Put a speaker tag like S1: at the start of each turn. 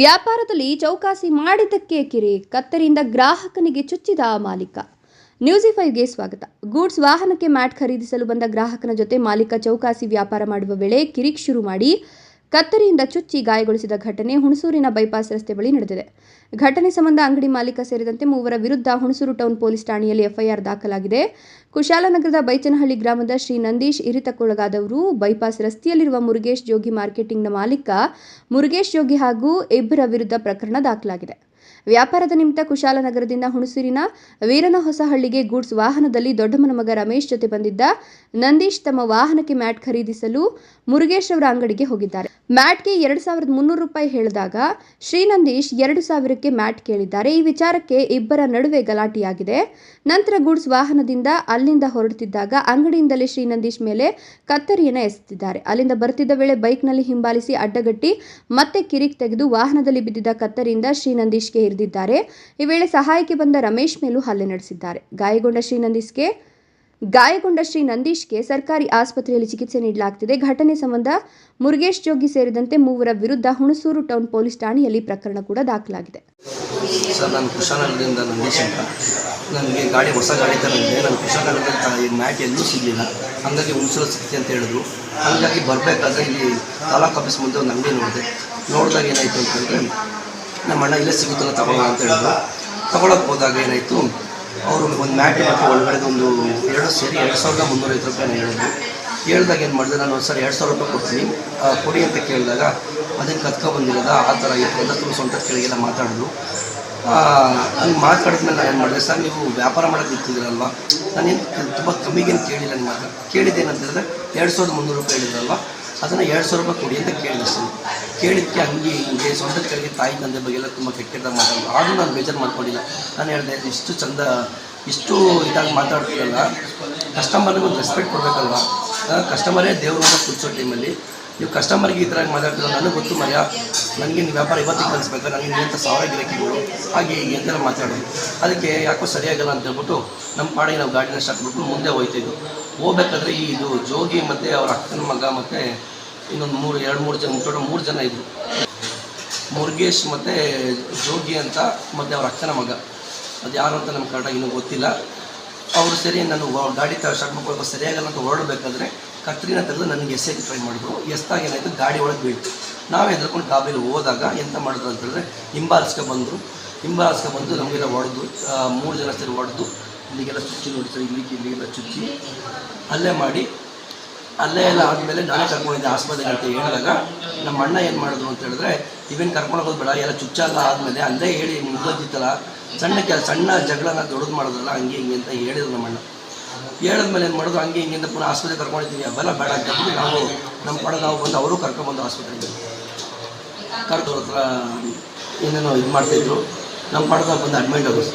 S1: ವ್ಯಾಪಾರದಲ್ಲಿ ಚೌಕಾಸಿ ಮಾಡಿದ್ದಕ್ಕೆ ಕಿರಿ, ಕತ್ತರಿಯಿಂದ ಗ್ರಾಹಕನಿಗೆ ಚುಚ್ಚಿದ ಮಾಲೀಕ. ನ್ಯೂಸಿ ಫೈವ್ಗೆ ಸ್ವಾಗತ. ಗೂಡ್ಸ್ ವಾಹನಕ್ಕೆ ಮ್ಯಾಟ್ ಖರೀದಿಸಲು ಬಂದ ಗ್ರಾಹಕನ ಜೊತೆ ಮಾಲೀಕ ಚೌಕಾಸಿ ವ್ಯಾಪಾರ ಮಾಡುವ ವೇಳೆ ಕಿರಿಕ್ ಶುರು ಮಾಡಿ ಕತ್ತರಿಯಿಂದ ಚುಚ್ಚಿ ಗಾಯಗೊಳಿಸಿದ ಘಟನೆ ಹುಣಸೂರಿನ ಬೈಪಾಸ್ ರಸ್ತೆ ಬಳಿ ನಡೆದಿದೆ. ಘಟನೆ ಸಂಬಂಧ ಅಂಗಡಿ ಮಾಲೀಕ ಸೇರಿದಂತೆ ಮೂವರ ವಿರುದ್ಧ ಹುಣಸೂರು ಟೌನ್ ಪೊಲೀಸ್ ಠಾಣೆಯಲ್ಲಿ ಎಫ್ಐಆರ್ ದಾಖಲಾಗಿದೆ. ಕುಶಾಲನಗರದ ಬೈಚನಹಳ್ಳಿ ಗ್ರಾಮದ ಶ್ರೀ ನಂದೀಶ್ ಇರಿತಕ್ಕೊಳಗಾದವರು ಬೈಪಾಸ್ ರಸ್ತೆಯಲ್ಲಿರುವ ಮುರುಗೇಶ್ ಜೋಗಿ ಮಾರ್ಕೆಟಿಂಗ್ನ ಮಾಲೀಕ ಮುರುಗೇಶ್ ಜೋಗಿ ಹಾಗೂ ಇಬ್ಬರ ವಿರುದ್ಧ ಪ್ರಕರಣ ದಾಖಲಾಗಿದೆ. ವ್ಯಾಪಾರದ ನಿಮಿತ್ತ ಕುಶಾಲನಗರದಿಂದ ಹುಣಸೂರಿನ ವೀರನ ಹೊಸಹಳ್ಳಿಗೆ ಗೂಡ್ಸ್ ವಾಹನದಲ್ಲಿ ದೊಡ್ಡಮ್ಮನ ಮಗ ರಮೇಶ್ ಜೊತೆ ಬಂದಿದ್ದ ನಂದೀಶ್ ತಮ್ಮ ವಾಹನಕ್ಕೆ ಮ್ಯಾಟ್ ಖರೀದಿಸಲು ಮುರುಗೇಶ್ ಅವರ ಅಂಗಡಿಗೆ ಹೋಗಿದ್ದಾರೆ. ಮ್ಯಾಟ್ಗೆ ಎರಡು ಸಾವಿರದ ಮುನ್ನೂರು ರೂಪಾಯಿ ಹೇಳಿದಾಗ ಶ್ರೀ ನಂದೀಶ್ ಎರಡು ಸಾವಿರಕ್ಕೆ ಮ್ಯಾಟ್ ಕೇಳಿದ್ದಾರೆ. ಈ ವಿಚಾರಕ್ಕೆ ಇಬ್ಬರ ನಡುವೆ ಗಲಾಟೆಯಾಗಿದೆ. ನಂತರ ಗೂಡ್ಸ್ ವಾಹನದಿಂದ ಅಲ್ಲಿಂದ ಹೊರಡುತ್ತಿದ್ದಾಗ ಅಂಗಡಿಯಿಂದಲೇ ಶ್ರೀ ನಂದೀಶ್ ಮೇಲೆ ಕತ್ತರಿಯನ್ನು ಎಸೆದಿದ್ದಾರೆ. ಅಲ್ಲಿಂದ ಬರ್ತಿದ್ದ ವೇಳೆ ಬೈಕ್ನಲ್ಲಿ ಹಿಂಬಾಲಿಸಿ ಅಡ್ಡಗಟ್ಟಿ ಮತ್ತೆ ಕಿರಿಕ್ ತೆಗೆದು ವಾಹನದಲ್ಲಿ ಬಿದ್ದಿದ್ದ ಕತ್ತರಿಯಿಂದ ಶ್ರೀ ನಂದೀಶ್ಗೆ ಹಿಡಿದಿದ್ದಾರೆ. ಈ ವೇಳೆ ಸಹಾಯಕ್ಕೆ ಬಂದ ರಮೇಶ್ ಮೇಲೂ ಹಲ್ಲೆ ನಡೆಸಿದ್ದಾರೆ. ಗಾಯಗೊಂಡ ಶ್ರೀ ನಂದೀಶ್ಗೆ ಗಾಯಗೊಂಡ ಶ್ರೀ ನಂದೀಶ್ಗೆ ಸರ್ಕಾರಿ ಆಸ್ಪತ್ರೆಯಲ್ಲಿ ಚಿಕಿತ್ಸೆ ನೀಡಲಾಗುತ್ತಿದೆ ಘಟನೆ ಸಂಬಂಧ ಮುರುಗೇಶ್ ಜೋಗಿ ಸೇರಿದಂತೆ ಮೂವರ ವಿರುದ್ಧ ಹುಣಸೂರು ಟೌನ್ ಪೊಲೀಸ್ ಠಾಣೆಯಲ್ಲಿ ಪ್ರಕರಣ ಕೂಡ ದಾಖಲಾಗಿದೆ.
S2: ಸರ್, ನಾನು ಕುಶಾಲನಗರದಿಂದ ನಂದೀಶ್ ಅಂತ. ನನಗೆ ಗಾಡಿ, ಹೊಸ ಗಾಡಿ ತಂದಿದ್ದೆ ನಾನು ಕುಶಾಲನಗರದಲ್ಲಿ ಮ್ಯಾಟ್ ಎಲ್ಲೂ ಸಿಗಲಿಲ್ಲ. ಹಾಗಾಗಿ ಹುಣಸೂರು ಸಿಕ್ತಿ ಅಂತ ಹೇಳಿದ್ರು. ಹಾಗಾಗಿ ಬರಬೇಕಾದ್ರೆ ಇಲ್ಲಿ ತಾಲೂಕು ಆಫೀಸ್ ಮುಂದೆ ಒಂದು ಅಂಗಡಿ ನೋಡಿದೆ. ನೋಡಿದಾಗ ಏನಾಯಿತು ಅಂತಂದರೆ, ನಮ್ಮ ಅಣ್ಣ ಇಲ್ಲೇ ಸಿಗುತ್ತಲ್ಲ ತಗೊಳ್ಳೋಣ ಅಂತ ಹೇಳಿದ್ರು. ತಗೊಳಕ್ಕೆ ಹೋದಾಗ ಏನಾಯಿತು ಅವರು ಒಂದು ಮ್ಯಾಟ್ ಮತ್ತು ಒಳಗಡೆ ಒಂದು ಎರಡು ಸೇರಿ ಎರಡು ಸಾವಿರದ ಮುನ್ನೂರೈವತ್ತು ರೂಪಾಯಿ ಹೇಳಿದ್ರು ಹೇಳಿದಾಗ ಏನು ಮಾಡಿದೆ, ನಾನು ಒಂದು ಸರಿ ಎರಡು ಸಾವಿರ ರೂಪಾಯಿ ಕೊಡ್ತೀನಿ. ಕೊಡಿ ಅಂತ ಕೇಳಿದಾಗ ಅದನ್ನು ಕತ್ಕೊ ಬಂದಿರೋದ ಆ ಥರ ಎಲ್ಲ ತುಂಬ ಸ್ವಂತ ಕೆಳಗೆಲ್ಲ ಮಾತಾಡಿದ್ರು. ಹಂಗೆ ಮಾತಾಡಿದ್ಮೇಲೆ ನಾನು ಏನು ಮಾಡಿದೆ, ಸರ್, ನೀವು ವ್ಯಾಪಾರ ಮಾಡೋಕ್ಕೆ ಇರ್ತಿದ್ದೀರಲ್ವ ನಾನೇನು ತುಂಬ ಕಮ್ಮಿಗೇನು ಕೇಳಿಲ್ಲ ನಿಮ್ಮ ಮಾತು. ಹೇಳಿದ್ರೆ ಎರಡು ಸಾವಿರದ ಮುನ್ನೂರು ರೂಪಾಯಿ ಹೇಳಿದ್ರಲ್ವ? ಅದನ್ನು ಎರಡು ಸಾವಿರ ರೂಪಾಯಿ ಕೊಡಿ ಅಂತ ಕೇಳಿದೆ ಸರ್. ಕೇಳಿದ್ದಕ್ಕೆ ಹಂಗೆ ಹಿಂಗೆ ಸ್ವಂತದ ಕೆಳಗೆ ತಾಯಿ ತಂದೆ ಬಗ್ಗೆ ಎಲ್ಲ ತುಂಬ ಕೆಟ್ಟದ ಮಾತಾಡೋದು ಆದರೂ ನಾನು ಬೇಜಾರು ಮಾಡ್ಕೊಂಡಿಲ್ಲ. ನಾನು ಹೇಳಿದೆ, ಇಷ್ಟು ಚಂದ, ಇಷ್ಟು ಇದಾಗಿ ಮಾತಾಡ್ತೀರಲ್ಲ ಕಸ್ಟಮರ್ಗೆ ಒಂದು ರೆಸ್ಪೆಕ್ಟ್ ಕೊಡಬೇಕಲ್ವ? ಕಸ್ಟಮರೇ ದೇವರು ಅಂತ ಟೈಮಲ್ಲಿ ನೀವು ಕಸ್ಟಮರ್ಗೆ ಈ ಥರ ಮಾತಾಡ್ತೀರ ನನಗೆ ಗೊತ್ತು ಮರ್ಯ ನನಗೆ ನೀವು ವ್ಯಾಪಾರ ಇವತ್ತಿಗೆ ಕಲಿಸ್ಬೇಕು ನನಗೆ ನಿಮ್ಮಂಥ ಸಾವಿರ ಗಿರಾಕಿಗಳು ಹಾಗೆ ಹೀಗೆ ಅಂತೆಲ್ಲ ಮಾತಾಡೋದು ಅದಕ್ಕೆ ಯಾಕೋ ಸರಿಯಾಗಲ್ಲ ಅಂತ ಹೇಳ್ಬಿಟ್ಟು ನಮ್ಮ ಪಾಡಿಗೆ ನಾವು ಗಾಡಿನ ಸ್ಟಾರ್ಟ್ ಬಿಟ್ಟು ಮುಂದೆ ಹೋಯ್ತಿದ್ವು ಹೋಗ್ಬೇಕಾದ್ರೆ ಈ ಇದು ಜೋಗಿ ಮತ್ತು ಅವ್ರ ಅಕ್ಕನ ಮಗ ಮತ್ತು ಇನ್ನೊಂದು ಮೂರು, ಎರಡು, ಮೂರು ಜನ ಟೋಟಲ್ ಮೂರು ಜನ ಇದ್ದರು ಮುರುಗೇಶ್ ಮತ್ತು ಜೋಗಿ ಅಂತ ಮತ್ತು ಅವ್ರ ಅಕ್ಕನ ಮಗ. ಅದು ಯಾರು ಅಂತ ನಮ್ಗೆ ಕರೆಕ್ಟಾಗಿ ಇನ್ನೂ ಗೊತ್ತಿಲ್ಲ. ಅವರು ಸರಿ, ನಾನು ಗಾಡಿ ಸ್ಟಾರ್ಟ್ ಮಾಡ್ಕೊಳ್ಬೇಕು ಸರಿಯಾಗಲ್ಲ ಅಂತ ಹೊರಡಬೇಕಾದ್ರೆ ಕತ್ರಿನ ತೆಗೆದು ನನಗೆ ಎಸ್ಸೆಗೆ ಟ್ರೈ ಮಾಡಿದ್ರು. ಎಸ್ದಾಗ ಏನಾಯಿತು? ಗಾಡಿ ಒಳಗೆ ಬೀಳ್ತು. ನಾವು ಹೆದರ್ಕೊಂಡು ಕಾಬೇಲಿ ಹೋದಾಗ ಎಂತ ಮಾಡಿದ್ರು ಅಂತ ಹೇಳಿದ್ರೆ ಹಿಂಬಾಲಿಸ್ಕೊ ಬಂದರು. ಹಿಂಬಾಲಿಸ್ಕೊ ಬಂದು ನಮಗೆಲ್ಲ ಹೊಡೆದು ಮೂರು ಜನ ಸೇರಿ ಹೊಡೆದು, ಇಲ್ಲಿಗೆಲ್ಲ ಚುಚ್ಚಿ ನೋಡ್ತಾರೆ ಇಲ್ಲಿಗೆ, ಇಲ್ಲಿಗೆಲ್ಲ ಚುಚ್ಚಿ ಅಲ್ಲೇ ಮಾಡಿ, ಅಲ್ಲೇ ಎಲ್ಲ ಆದಮೇಲೆ ನಾನೇ ಕರ್ಕೊಂಡಿದ್ದೆ ಆಸ್ಪತ್ರೆಗೆ ಅಂತ ಹೇಳಿದಾಗ ನಮ್ಮ ಅಣ್ಣ ಏನು ಮಾಡಿದ್ರು ಅಂತ ಹೇಳಿದ್ರೆ, ಇವೇನು ಕರ್ಕೊಂಡು ಹೋಗೋದು ಬೇಡ ಎಲ್ಲ ಚುಚ್ಚಲ್ಲ ಆದಮೇಲೆ ಅಲ್ಲೇ ಹೇಳಿ ಮುಗ್ದೋಗಿತ್ತಲ್ಲ ಸಣ್ಣ ಕೆಲ, ಸಣ್ಣ ಜಗಳನ ದೊಡ್ಡದು ಮಾಡೋದಲ್ಲ ಹಂಗೆ ಹಿಂಗೆ ಅಂತ ಹೇಳಿದ್ರು ನಮ್ಮ ಅಣ್ಣ. ಹೇಳಿದ್ಮೇಲೆ ಏನು ಮಾಡೋದು? ಹಂಗೆ ಹಿಂಗಿಂದ ಪುನಃ ಆಸ್ಪತ್ರೆ ಕರ್ಕೊಂಡಿದ್ದೀವಿ ಅವೆಲ್ಲ ಬೇಡ ಅಂತ ನಾವು ನಮ್ಮ ಪಡ ನಾವು ಬಂದು ಅವರು ಕರ್ಕೊಂಬಂದು ಆಸ್ಪತ್ರೆಗೆ ಕರ್ದವ್ರ ಹತ್ರ ಏನೇನೋ ಇದು ಮಾಡ್ತಾಯಿದ್ರು ನಮ್ಮ ಪಡೆದ ಬಂದು ಅಡ್ಮಿಟ್ ಆಗೋದು